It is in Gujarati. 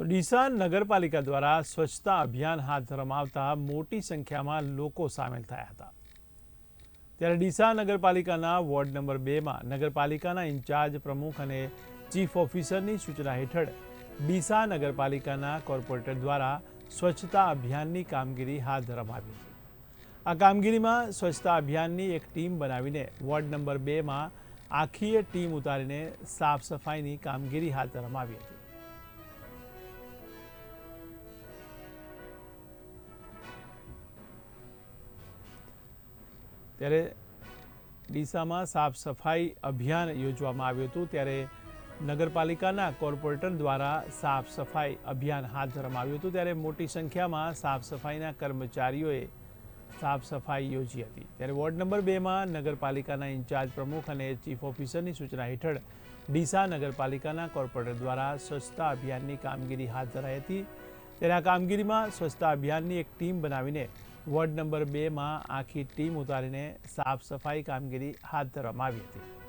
તો ડીસા નગરપાલિકા દ્વારા સ્વચ્છતા અભિયાન હાથ ધરવામાં આવતા મોટી સંખ્યામાં લોકો સામેલ થયા હતા. ત્યારે ડીસા નગરપાલિકાના વોર્ડ નંબર બેમાં નગરપાલિકાના ઇન્ચાર્જ પ્રમુખ અને ચીફ ઓફિસરની સૂચના હેઠળ ડીસા નગરપાલિકાના કોર્પોરેટર દ્વારા સ્વચ્છતા અભિયાનની કામગીરી હાથ ધરવામાં આવી આ કામગીરીમાં સ્વચ્છતા અભિયાનની એક ટીમ બનાવીને વોર્ડ નંબર બેમાં આખીય ટીમ ઉતારીને સાફ સફાઈની કામગીરી હાથ ધરવામાં આવી હતી. ત્યારે ડીસામાં સાફ સફાઈ અભિયાન યોજવામાં આવ્યું હતું. ત્યારે નગરપાલિકાના કોર્પોરેટર દ્વારા સાફ સફાઈ અભિયાન હાથ ધરવામાં આવ્યું હતું. ત્યારે મોટી સંખ્યામાં સાફ સફાઈના કર્મચારીઓએ સાફ સફાઈ યોજી હતી. ત્યારે વોર્ડ નંબર બેમાં નગરપાલિકાના ઇન્ચાર્જ પ્રમુખ અને ચીફ ઓફિસરની સૂચના હેઠળ ડીસા નગરપાલિકાના કોર્પોરેટર દ્વારા સ્વચ્છતા અભિયાનની કામગીરી હાથ ધરાઈ હતી. ત્યારે આ કામગીરીમાં સ્વચ્છતા અભિયાનની એક ટીમ બનાવીને વોર્ડ નંબર બેમાં આખી ટીમ ઉતારીને સાફ સફાઈ કામગીરી હાથ ધરવામાં આવી હતી.